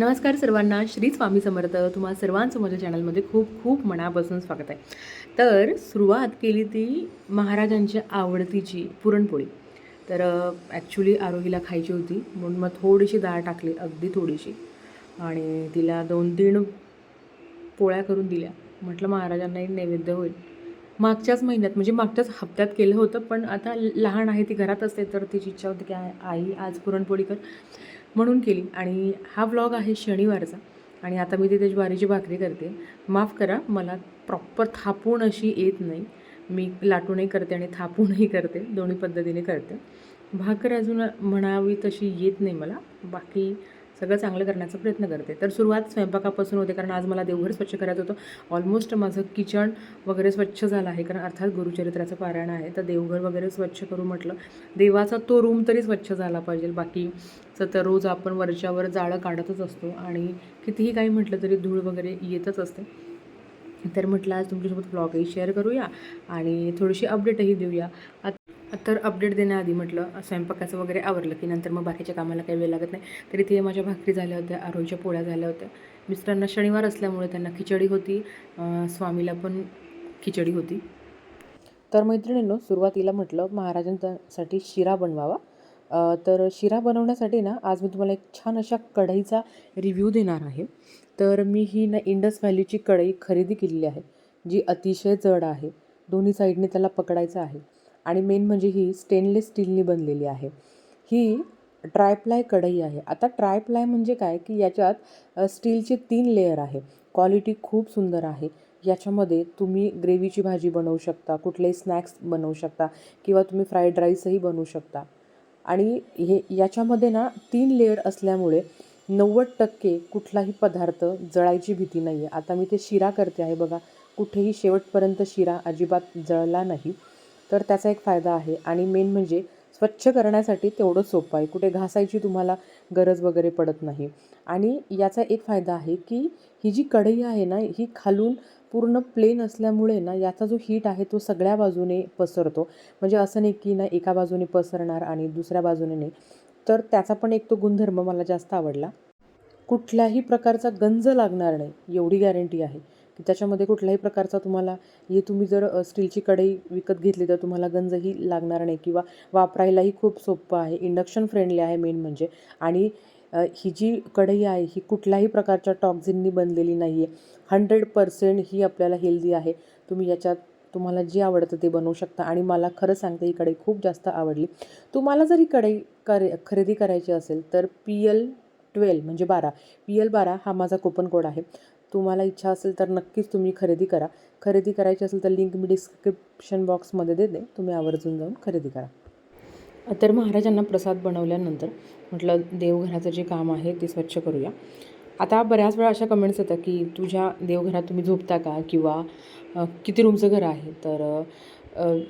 नमस्कार सर्वांना श्री स्वामी समर्थ. तुम्हा सर्वांचं माझ्या चॅनलमध्ये खूप खूप मनापासून स्वागत आहे. तर सुरुवात केली ती महाराजांच्या आवडतीची पुरणपोळी. तर ॲक्च्युली आरोगीला खायची होती म्हणून मग थोडीशी डाळ टाकली अगदी थोडीशी. आणि तिला दोन तीन पोळ्या करून दिल्या. म्हटलं महाराजांनाही नैवेद्य होईल. मागच्याच महिन्यात म्हणजे मागच्याच हप्त्यात केलं होतं पण आता लहान आहे ती घरात असते तर तिची इच्छा होती की आई आज पुरणपोळी कर. म्हणून केली. आणि हा व्लॉग आहे शनिवारचा. आणि आता मी तिथे ज्वारीची भाकरी करते. माफ करा मला प्रॉपर थापून अशी येत नाही. मी लाटूनही करते आणि थापूनही करते. दोन्ही पद्धतीने करते. भाकर अजून म्हणावी तशी येत नाही मला. बाकी सगळं चांगलं करण्याचा प्रयत्न करते. तर सुरुवात स्वयंपाकापासून होते कारण आज मला देवघर स्वच्छ करायचं होतं. ऑलमोस्ट माझं किचन वगैरे स्वच्छ झालं आहे कारण अर्थात गुरुचरित्राचं पारायण आहे. तर देवघर वगैरे स्वच्छ करू म्हटलं. देवाचा तो रूम तरी स्वच्छ झाला पाहिजे. बाकीचं तर रोज आपण वरच्यावर जाळं काढतच असतो आणि कितीही काही म्हटलं तरी धूळ वगैरे येतच असते. तर म्हटलं आज तुमच्यासोबत ब्लॉगही शेअर करूया आणि थोडीशी अपडेटही देऊया. तर अपडेट देण्याआधी म्हटलं स्वयंपाकाचं वगैरे आवरलं की नंतर मग बाकीच्या कामाला काही वेळ लागत नाही. तरी ते माझ्या भाकरी झाल्या होत्या आरोच्या पोळ्या झाल्या होत्या. मिस्टरांना शनिवार असल्यामुळे त्यांना खिचडी होती. स्वामीला पण खिचडी होती. तर मैत्रिणींनो सुरुवातीला म्हटलं महाराजांसाठी शिरा बनवावा. तर शिरा बनवण्यासाठी ना आज मी तुम्हाला एक छान अशा कढईचा रिव्ह्यू देणार आहे. तर मी ही ना इंडस व्हॅलीची कढई खरेदी केलेली आहे जी अतिशय जड आहे. दोन्ही साईडने त्याला पकडायचं आहे. आणि मेन म्हणजे ही स्टेनलेस स्टीलनी बनलेली आहे. ही ट्रायप्लाय कढई आहे. आता ट्रायप्लाय म्हणजे काय? की याच्यात स्टीलचे तीन लेअर आहे. क्वालिटी खूप सुंदर आहे. याच्यामध्ये तुम्ही ग्रेव्हीची भाजी बनवू शकता कुठलेही स्नॅक्स बनवू शकता किंवा तुम्ही फ्राईड राईसही बनवू शकता. आणि हे याच्यामध्ये ना तीन लेअर असल्यामुळे नव्वद टक्के कुठलाही पदार्थ जळायची भीती नाही आहे आता मी ते शिरा करते आहे बघा. कुठेही शेवटपर्यंत शिरा अजिबात जळला नाही. तर त्याचा एक फायदा आहे. आणि मेन म्हणजे स्वच्छ करण्यासाठी तेवढं सोपं आहे. कुठे घासायची तुम्हाला गरज वगैरे पडत नाही. आणि याचा एक फायदा आहे की ही जी कढई आहे ना ही खालून पूर्ण प्लेन असल्यामुळे ना याचा जो हीट आहे तो सगळ्या बाजूने पसरतो. म्हणजे असं नाही की ना एका बाजूने पसरणार आणि दुसऱ्या बाजूने नाही. तर त्याचा पण एक तो गुणधर्म मला जास्त आवडला. कुठल्याही प्रकारचा गंज लागणार नाही. एवढी गॅरंटी आहे. त्याच्यामध्ये कुठल्याही प्रकारचा तुम्हाला हे तुम्ही जर स्टीलची कढई विकत घेतली तर तुम्हाला गंजही लागणार नाही किंवा वापरायलाही खूप सोपं आहे. इंडक्शन फ्रेंडली आहे मेन म्हणजे. आणि ही जी कढई आहे ही कुठल्याही प्रकारच्या टॉक्झिननी बनलेली नाही आहे हंड्रेड पर्सेंट ही आपल्याला हेल्दी आहे. तुम्ही याच्यात तुम्हाला जे आवडतं ते बनवू शकता. आणि मला खरं सांगते ही कढई खूप जास्त आवडली. तुम्हाला जर ही कढई कर खरेदी करायची असेल तर पी एल ट्वेल्व म्हणजे बारा. पी एल बारा हा माझा कुपन कोड आहे. तुम्हाला इच्छा असेल तर नक्कीच तुम्ही खरेदी करा. खरेदी करायची असेल तर लिंक मी डिस्क्रिप्शन बॉक्समध्ये देते. तुम्ही आवर्जून जाऊन खरेदी करा. तर महाराजांना प्रसाद बनवल्यानंतर म्हटलं देवघराचं जे काम आहे ते स्वच्छ करूया. आता बऱ्याच वेळा अशा कमेंट्स येतात की तुझ्या देवघरात तुम्ही झोपता का? किंवा किती रूमचं घर आहे? तर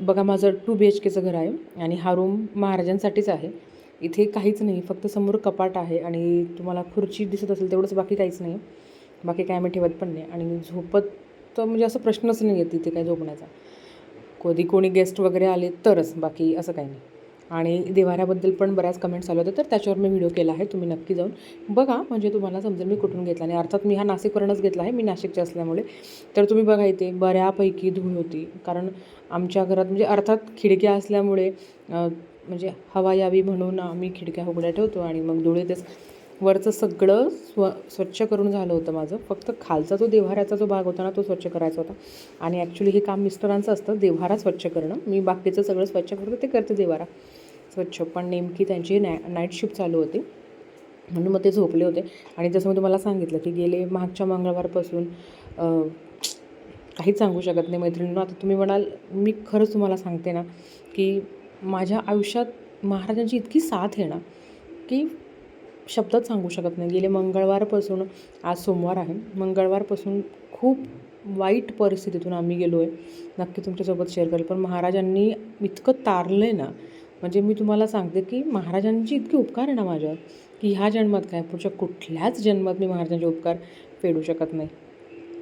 बघा माझं टू बी एच केचं घर आहे आणि हा रूम महाराजांसाठीच आहे. इथे काहीच नाही. फक्त समोर कपाट आहे आणि तुम्हाला खुर्ची दिसत असेल तेवढंच बाकी काहीच नाही. बाकी काय आम्ही ठेवत पण नाही. आणि झोपत तर म्हणजे असं प्रश्नच नाही आहे तिथे काय झोपण्याचा. कधी कोणी गेस्ट वगैरे आले तरच बाकी असं काही नाही. आणि देवाऱ्याबद्दल पण बऱ्याच कमेंट्स आल्या होत्या तर त्याच्यावर मी व्हिडिओ केला आहे तुम्ही नक्की जाऊन बघा. म्हणजे तुम्हाला समजेल मी कुठून घेतला आणि अर्थात मी हा नाशिकवरूनच घेतला आहे मी नाशिकच्या असल्यामुळे. तर तुम्ही बघा इथे बऱ्यापैकी धूळ होती. कारण आमच्या घरात म्हणजे अर्थात खिडक्या असल्यामुळे म्हणजे हवा यावी म्हणून आम्ही खिडक्या उघड्या ठेवतो आणि मग धूळ येतेच. वरचं सगळं स्व स्वच्छ करून झालं होतं माझं. फक्त खालचा जो देव्हाऱ्याचा जो भाग होता ना तो स्वच्छ करायचा होता. आणि ॲक्च्युली हे काम मिस्टरांचं असतं देव्हारा स्वच्छ करणं. मी बाकीचं सगळं स्वच्छ करतो ते करते देव्हारा. स्वच्छ. पण नेमकी त्यांची नॅ नाईट शिफ्ट चालू होती. म्हणून मग ते झोपले होते. आणि जसं मी तुम्हाला सांगितलं की गेले मागच्या मंगळवारपासून काहीच सांगू शकत नाही मैत्रिणींनो. आता तुम्ही म्हणाल मी खरंच तुम्हाला सांगते ना की माझ्या आयुष्यात महाराजांची इतकी साथ आहे ना की शब्दात सांगू शकत नाही. गेले मंगळवारपासून आज सोमवार आहे. मंगळवारपासून खूप वाईट परिस्थितीतून आम्ही गेलो आहे नक्की तुमच्यासोबत शेअर करेल. पण महाराजांनी इतकं तारलं आहे ना म्हणजे मी तुम्हाला सांगते की महाराजांची इतकी उपकार आहे ना माझ्यावर की ह्या जन्मात काय? पुढच्या कुठल्याच जन्मात मी महाराजांचे उपकार फेडू शकत नाही.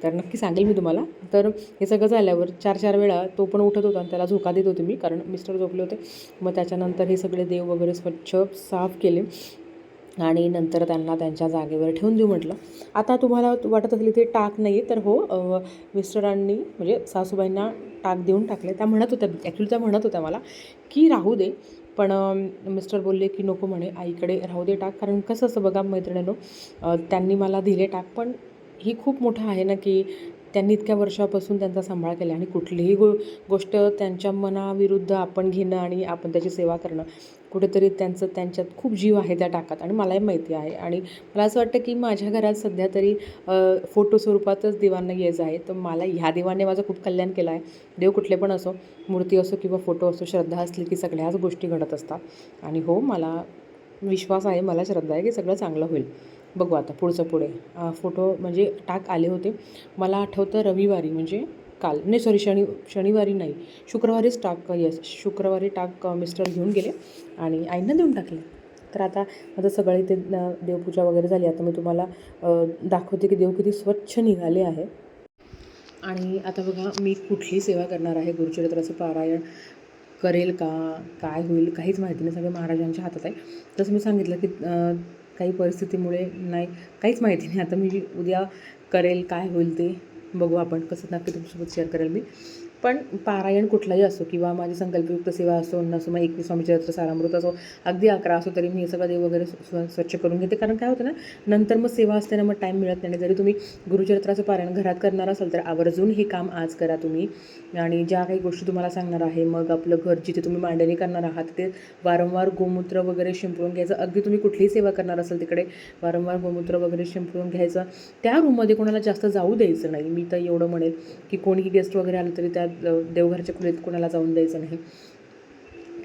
तर नक्की सांगेल मी तुम्हाला. तर हे सगळं झाल्यावर चार चार वेळा तो पण उठत होता आणि त्याला झोका देत होते मी कारण मिस्टर झोपले होते. मग त्याच्यानंतर हे सगळे देव वगैरे स्वच्छ साफ केले. आणि नंतर त्यांना त्यांच्या जागेवर ठेवून देऊ म्हटलं. आता तुम्हाला वाटत असेल इथे टाक नाही तर हो मिस्टरांनी म्हणजे सासूबाईंना टाक देऊन टाकले त्या म्हणत होत्या ॲक्च्युली त्या म्हणत होत्या मला की राहू दे पण मिस्टर बोलले की नको म्हणे आईकडे राहू दे टाक. कारण कसं असं बघा मैत्रिणीनो त्यांनी मला दिले टाक पण ही खूप मोठं आहे ना की त्यांनी इतक्या वर्षापासून त्यांचा सांभाळ केला आणि कुठलीही गो गोष्ट त्यांच्या मनाविरुद्ध आपण घेणं आणि आपण त्याची सेवा करणं कुठेतरी त्यांचं त्यांच्यात खूप जीव आहे त्या टाकात आणि मलाही माहिती आहे. आणि मला असं वाटतं की माझ्या घरात सध्या तरी फोटो स्वरूपातच देवांना येज आहे तर मला ह्या देवाने माझं खूप कल्याण केलं आहे. देव कुठले पण असो मूर्ती असो किंवा फोटो असो श्रद्धा असली की सगळ्याच गोष्टी घडत असतात. आणि हो मला विश्वास आहे मला श्रद्धा आहे की सगळं चांगलं होईल. बघू आता पुढचं पुढे. फोटो म्हणजे टाक आले होते. मला आठवतं रविवारी म्हणजे काल नाही सॉरी शनि शनिवारी नाही शुक्रवारीच टाक येस शुक्रवारी टाक मिस्टर घेऊन गेले आणि आईंना देऊन टाकले. तर आता आता सगळे इथे देवपूजा वगैरे झाली. आता मी तुम्हाला दाखवते की देव किती स्वच्छ निघाले आहे. आणि आता बघा मी कुठली सेवा करणार आहे? गुरुचरित्राचं पारायण करेल का? काय होईल? काहीच माहिती नाही. सगळं महाराजांच्या हातात आहे. तसं मी सांगितलं की काही परिस्थितीमुळे नाही काहीच माहिती नाही. आता मी उद्या करेल काय होईल ते. बघू आपण कसं नक्की तुमच्यासोबत शेअर करेल मी. पण पारायण कुठलाही असो किंवा माझी संकल्पयुक्त सेवा असो नसो मग एकवीस स्वामी चरित्र सारामृत असो अगदी अकरा असो तरी मी हे सगळं देव वगैरे स्व स्वच्छ करून घेते. कारण काय होतं ना नंतर मग सेवा असताना मग टाईम मिळत नाही. जरी तुम्ही गुरुचरित्राचं पारायण घरात करणार असाल तर आवर्जून हे काम आज करा तुम्ही. आणि ज्या काही गोष्टी तुम्हाला सांगणार आहे मग आपलं घर जिथे तुम्ही मांडणी करणार आहात ते वारंवार गोमूत्र वगैरे शिंपळून घ्यायचं. अगदी तुम्ही कुठलीही सेवा करणार असाल तिकडे वारंवार गोमूत्र वगैरे शिंपळून घ्यायचं. त्या रूममध्ये कोणाला जास्त जाऊ द्यायचं नाही. मी तर एवढं म्हणेल की कोणीही गेस्ट वगैरे आलं तरी त्या देवघरच्या खोलीत कोणाला जाऊन द्यायचं नाही.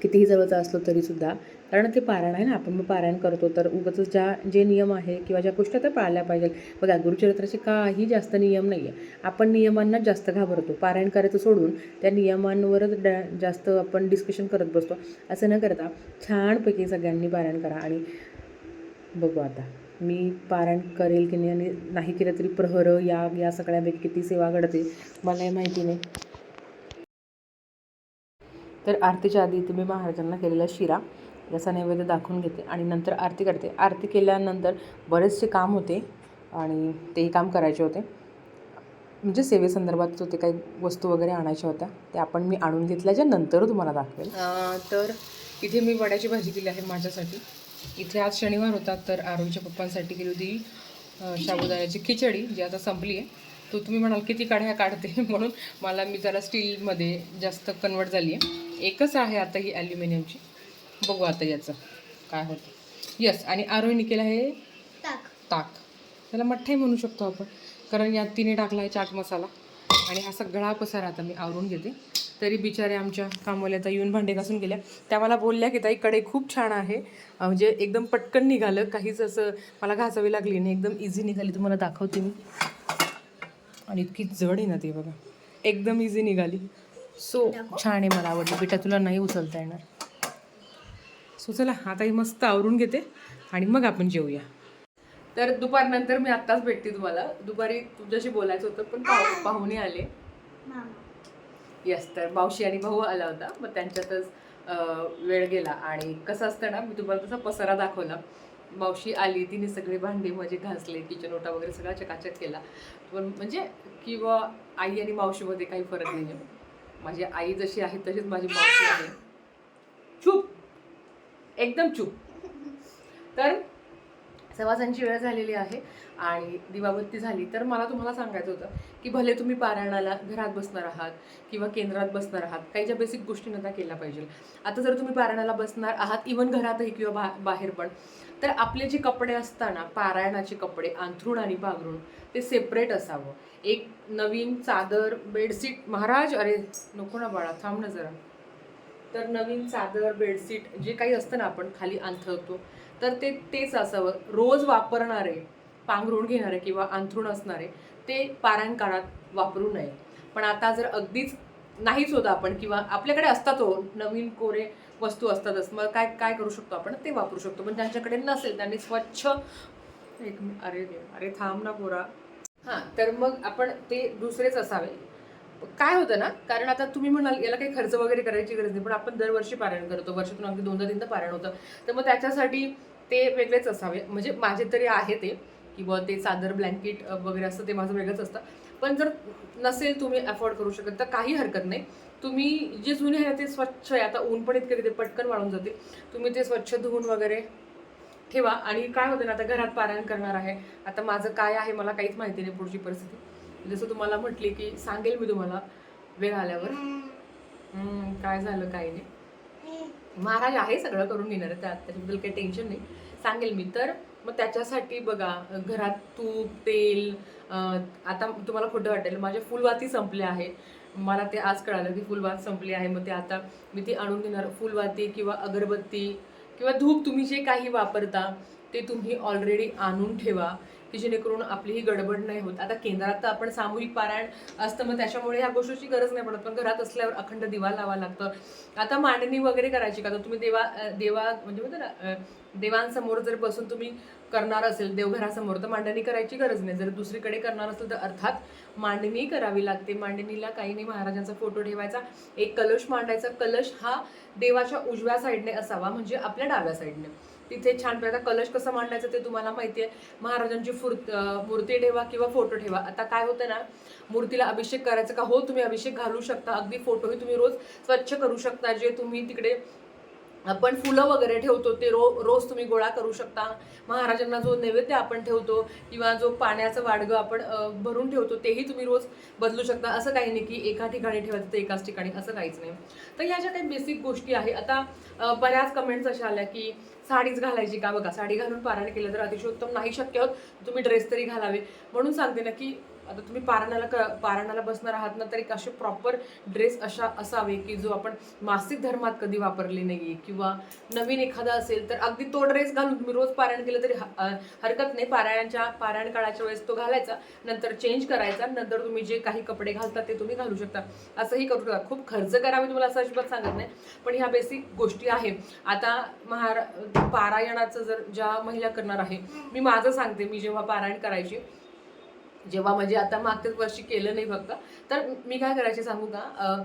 कितीही जवळचं असलो तरीसुद्धा. कारण ते पारायण आहे ना आपण मग पारायण करतो. तर उगाच ज्या जे नियम आहे किंवा ज्या गोष्टी त्या पाळल्या पाहिजेत बघा गुरुचरित्राचे काही जास्त नियम नाही आहे आपण नियमांना जास्त घाबरतो. पारायण करायचं सोडून त्या नियमांवरच डा जास्त आपण डिस्कशन करत बसतो. असं न करता छानपैकी सगळ्यांनी पारायण करा. आणि बघू आता मी पारायण करेल की नाही आणि नाही केलं तरी प्रहर या या सगळ्यापैकी किती सेवा घडते मलाही माहिती नाही. तर आरतीच्या आधी इथे मी महाराजांना केलेला शिरा याचा नैवेद्य दाखवून घेते आणि नंतर आरती करते. आरती केल्यानंतर बरेचसे काम होते आणि तेही काम करायचे होते. म्हणजे सेवेसंदर्भात होते काही वस्तू वगैरे आणायच्या होत्या ते आपण मी आणून घेतल्याच्या नंतर तुम्हाला दाखवेल. तर इथे मी वड्याची भाजी केली आहे माझ्यासाठी. इथे आज शनिवार होता तर आरोहीच्या पप्पांसाठी केली होती शाबुदाण्याची साबुदाण्याची खिचडी जी आता संपली आहे. तो तुम्ही म्हणाल किती काढ्या काढते? म्हणून मला मी जरा स्टीलमध्ये जास्त कन्वर्ट झाली आहे एकच आहे आता ही ॲल्युमिनियमची. बघू आता याचं काय होतं. यस आणि आरोहीने केलं आहे? टाक ताक. त्याला मठ्ठाही म्हणू शकतो आपण कारण यात तिने टाकला आहे चाट मसाला. आणि हा सगळा पसारा आता मी आवरून घेते. तरी बिचारे आमच्या कामवाल्याचा येऊन भांडे घासून गेल्या. त्या मला बोलल्या की ताई कडे खूप छान आहे. म्हणजे एकदम पटकन निघालं. काहीच असं मला घासावी लागली नाही. एकदम इझी निघाली. तुम्हाला दाखवते मी. आणि इतकी जड आहे ना ती बघा. एकदम इझी निघाली. सो छान आहे मला आवडली. बेटा तुला नाही उचलता येणार. सो चला आता ही मस्त आवरून घेते आणि मग आपण जेवूया तर दुपारनंतर मी आत्ताच भेटते तुम्हाला. दुपारी तुमच्याशी बोलायचं होतं पण पाहु पाहुणे आले. येस तर मावशी आणि भाऊ आला होता. मग त्यांच्यातच वेळ गेला. आणि कसं असतं ना मी तुम्हाला तसा पसारा दाखवला. मावशी आली तिने सगळे भांडे म्हणजे घासले किचन ओटा वगैरे सगळा चकाचक केला. पण म्हणजे किंवा आई आणि मावशीमध्ये काही फरक नाही आहे माझी आई जशी आहे तशीच माझी मावशी आहे. चूप! एकदम चूप! तर सवासांची वेळ झालेली आहे आणि दिवाबत्ती झाली तर मला तुम्हाला सांगायचं होतं की भले तुम्ही पारायणाला घरात बसणार आहात किंवा केंद्रात बसणार आहात काही ज्या बेसिक गोष्टी नका केल्या पाहिजे. आता जर तुम्ही पारायणाला बसणार आहात इवन घरातही किंवा बा बाहेर पण तर आपले जे कपडे असताना पारायणाचे कपडे अंथरूण आणि पांघरूण ते सेपरेट असावं. एक नवीन चादर बेडशीट महाराज अरे नको ना बाळा थांब ना जरा. तर नवीन चादर बेडशीट जे काही असतं ना आपण खाली अंथरतो तर ते तेच असावं. रोज वापरणारे पांघरूण घेणारे किंवा अंथरूण असणारे ते पारायण काळात वापरू नये. पण आता जर अगदीच नाहीच होतं आपण किंवा आपल्याकडे असतात हो नवीन कोरे वस्तू असतातच मग काय काय करू शकतो आपण? ते वापरू शकतो. पण ज्यांच्याकडे नसेल त्यांनी स्वच्छ एक अरे अरे थांब ना पोरा. हां तर मग आपण ते दुसरेच असावे. काय होतं ना कारण आता तुम्ही म्हणाल याला काही खर्च वगैरे करायची गरज नाही पण आपण दरवर्षी पारायण करतो. वर्षातून अगदी दोनदा तीनदा पारायण होतं. तर मग त्याच्यासाठी ते वेगळेच असावे. म्हणजे माझे तरी आहे ते किंवा ते चादर ब्लँकेट वगैरे असतं ते माझं वेगळंच असतं. पण जर नसेल तुम्ही अफोर्ड करू शकत तर काही हरकत नाही. तुम्ही जे जुने आहे ते स्वच्छ आहे. आता ऊन पण इतके ते पटकन वाळून जाते तुम्ही ते स्वच्छ धुवून वगैरे ठेवा. आणि काय होतं ना आता घरात पारायण करणार आहे. आता माझं काय आहे मला काहीच माहिती नाही पुढची परिस्थिती. जसं तुम्हाला म्हटली की सांगेल मी तुम्हाला वेळ आल्यावर. काय झालं काय नाही. महाराज आहे सगळं करून घेणार त्यात त्याच्याबद्दल काही टेन्शन नाही. सांगेल मी. तर मग त्याच्यासाठी बघा घरात तूप तेल आता तुम्हाला खोटं वाटेल माझ्या फुलवाती संपल्या आहे मला ते आज कळालं की फुलवात संपली आहे. मग ते आता मी ती आणून घेणार फुलवाती किंवा अगरबत्ती किंवा धूप तुम्ही जे काही वापरता ते तुम्ही ऑलरेडी आणून ठेवा. की जेणेकरून आपली ही गडबड नाही होत. आता केंद्रात तर आपण सामूहिक पारायण असतं मग त्याच्यामुळे ह्या गोष्टीची गरज नाही पडत. पण घरात असल्यावर अखंड दिवा लावा लागतं. आता मांडणी वगैरे करायची का? तर तुम्ही देवा देवा म्हणजे म्हणतो ना देवांसमोर जर बसून तुम्ही करणार असेल देवघरासमोर तर मांडणी करायची गरज नाही. जर दुसरीकडे करणार असेल तर अर्थात मांडणी करावी लागते. मांडणीला काही नाही महाराजांचा फोटो ठेवायचा. एक कलश मांडायचा. कलश हा देवाच्या उजव्या साईडने असावा म्हणजे आपल्या डाव्या साईडने तिथे छान प्रकार कलश कसं मांडायचं ते तुम्हाला माहिती आहे महाराजांची फुर्त मूर्ती ठेवा किंवा फोटो ठेवा. आता काय होतं ना मूर्तीला अभिषेक करायचा का हो तुम्ही अभिषेक घालू शकता. अगदी फोटोही तुम्ही रोज स्वच्छ करू शकता. जे तुम्ही तिकडे आपण फुलं वगैरे ठेवतो ते रो रोज तुम्ही गोळा करू शकता. महाराजांना जो नैवेद्य आपण ठेवतो किंवा जो पाण्याचं वाडगं आपण भरून ठेवतो तेही तुम्ही रोज बदलू शकता. असं काही नाही की एका ठिकाणी ठेवायचं तर एकाच ठिकाणी असं काहीच नाही. तर ह्या ज्या काही बेसिक गोष्टी आहे आता बऱ्याच कमेंट्स अशा आल्या की साडीच घालायची का? बघा साडी घालून पारायण केलं तर अतिशय उत्तम नाही शक्य होत तुम्ही ड्रेस तरी घालावे. म्हणून सांगते ना की आता तुम्ही पारायणाला क पारायणाला बसणार आहात ना तर एक असे प्रॉपर ड्रेस अशा असावे की जो आपण मासिक धर्मात कधी वापरले आहे किंवा नवीन एखादा असेल तर अगदी तो ड्रेस घालून तुम्ही रोज पारायण केलं तरी ह- हरकत नाही. पारायणाच्या पारायण काळाच्या वेळेस तो घालायचा नंतर चेंज करायचा नंतर तुम्ही जे काही कपडे घालता ते तुम्ही घालू शकता. असंही करू शकता. खूप खर्च करावे तुम्हाला असं अजिबात सांगत नाही. पण ह्या बेसिक गोष्टी आहे आता महारा पारायणाचं जर ज्या महिला करणार आहे मी माझं सांगते मी जेव्हा पारायण करायची जेव्हा म्हणजे आता मागच्याच वर्षी केलं नाही फक्त. तर मी काय करायचे सांगू का?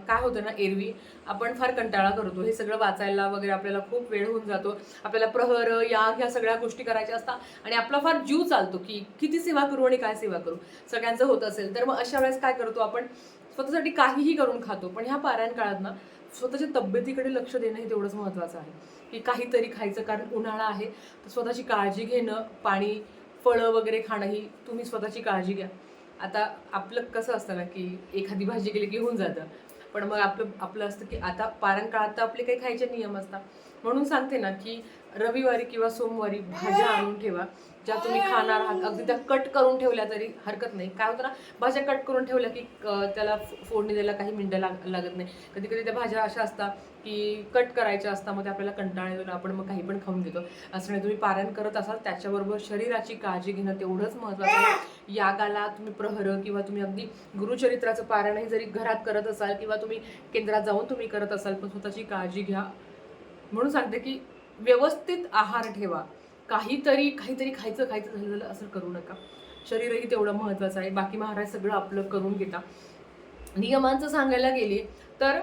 काय होतं ना एरवी आपण फार कंटाळा करतो. हे सगळं वाचायला वगैरे आपल्याला खूप वेळ होऊन जातो. आपल्याला प्रहर याग ह्या सगळ्या गोष्टी करायच्या असतात. आणि आपला फार जीव चालतो की किती सेवा करू आणि काय सेवा करू? सगळ्यांचं होत असेल तर मग अशा वेळेस काय करतो आपण? स्वतःसाठी काहीही करून खातो. पण ह्या पारायण काळात ना स्वतःच्या तब्येतीकडे लक्ष देणं हे तेवढंच महत्त्वाचं आहे. की काहीतरी खायचं कारण उन्हाळा आहे. तर स्वतःची काळजी घेणं पाणी फळं वगैरे खाणं ही तुम्ही स्वतःची काळजी घ्या. आता आपलं कसं असतं ना की एखादी भाजी गेली की होऊन जातं. पण मग आपलं आपलं असतं की आता पारंकाळात काळात तर आपले काही खायचे नियम असतात. म्हणून सांगते ना की रविवारी किंवा सोमवारी भाज्या आणून ठेवा ज्या तुम्ही खाणार आहात. अगदी त्या कट करून ठेवल्या तरी हरकत नाही. काय होतं ना भाज्या कट करून ठेवल्या की त्याला फोडणी द्यायला काही मिनटं लाग लागत नाही. कधी कधी त्या भाज्या अशा असतात की कट करायच्या असतात मग ते आपल्याला कंटाळा येतो आपण मग काही पण खाऊन घेतो. असं नाही तुम्ही पारायण करत असाल त्याच्याबरोबर शरीराची काळजी घेणं तेवढंच महत्त्वाचं आहे. यागाला तुम्ही प्रहर किंवा तुम्ही अगदी गुरुचरित्राचं पारायणही जरी घरात करत असाल किंवा तुम्ही केंद्रात जाऊन तुम्ही करत असाल पण स्वतःची काळजी घ्या. म्हणून सांगते की व्यवस्थित आहार ठेवा. काहीतरी काहीतरी खायचं खायचं झालं झालं असं करू नका. शरीरही तेवढं महत्त्वाचं आहे. बाकी महाराज सगळं आपलं करून घेता. नियमांचं सांगायला गेली तर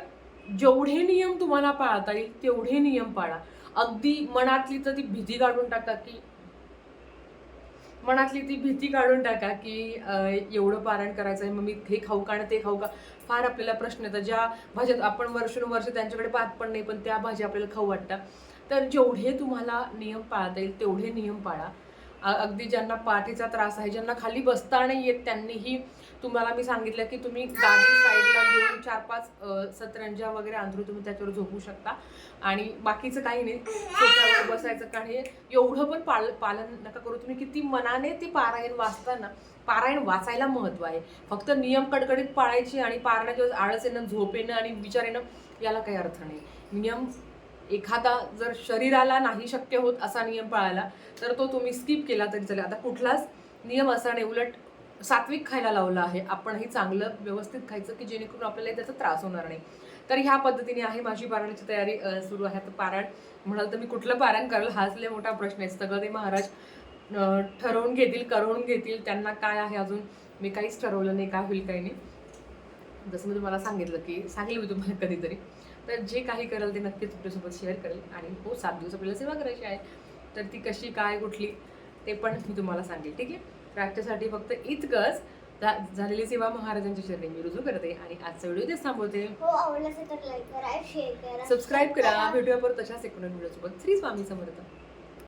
जेवढे नियम तुम्हाला पाळता येईल तेवढे नियम पाळा. अगदी मनातली तर ती भीती काढून टाका की मनातली ती भीती काढून टाका की एवढं पारण करायचं आहे मग मी हे खाऊ का आणि ते खाऊ का? फार आपल्याला प्रश्न येतात. ज्या भाज्यात आपण वर्षानुवर्ष त्यांच्याकडे पाहत पण नाही पण त्या भाज्या आपल्याला खाऊ वाटतात. तर जेवढे तुम्हाला नियम पाळता येईल तेवढे नियम पाळा. अगदी ज्यांना पाठीचा त्रास आहे ज्यांना खाली बसता नाही येत त्यांनीही तुम्हाला मी सांगितलं की तुम्ही गादी साईडला घेऊन चार पाच सतरंजा वगैरे अंथरू तुम्ही त्याच्यावर झोपू शकता. आणि बाकीचं काही नाही. त्याच्यावर बसायचं कारण हे एवढं पण पाल पालन नका करू तुम्ही. किती मनाने ते पारायण वाचताना पारायण वाचायला महत्त्व आहे. फक्त नियम कडकडीत पाळायची आणि पारायणाच्या वेळेस आळस येणं झोप येणं आणि विचार येणं याला काही अर्थ नाही. नियम एखादा जर शरीराला नाही शक्य होत असा नियम पाळायला तर तो तुम्ही स्किप केला तरी चालेल. आता कुठलाच नियम असा नाही. उलट सात्विक खायला लावलं आहे. आपणही चांगलं व्यवस्थित खायचं की जेणेकरून आपल्याला त्याचा त्रास होणार नाही. तर ह्या पद्धतीने आहे माझी पारायणाची तयारी सुरू आहे. आता पारायण म्हणाल तर मी कुठलं पारायण करेल हाच लय मोठा प्रश्न आहे. सगळं ते महाराज ठरवून घेतील करून घेतील. त्यांना काय आहे अजून मी काहीच ठरवलं नाही काय होईल काही नाही. जसं मी तुम्हाला सांगितलं की सांगेल मी तुम्हाला कधीतरी. तर जे काही करेल ते नक्कीच तुमच्यासोबत शेअर करेल आणि हो सात दिवस आपल्याला सेवा करायची आहे. तर ती कशी काय कुठली ते पण मी तुम्हाला सांगेल. ठीक आहे? आजच्यासाठी फक्त इतकंच झालेली सेवा महाराजांच्या चरणी मी रुजू करते आणि आजचा व्हिडिओ तेच थांबवते. हो आवडलं तर लाईक करा शेअर करा सबस्क्राईब करा. परत तशाच एक व्हिडिओ सोबत. श्री स्वामी समर्थ.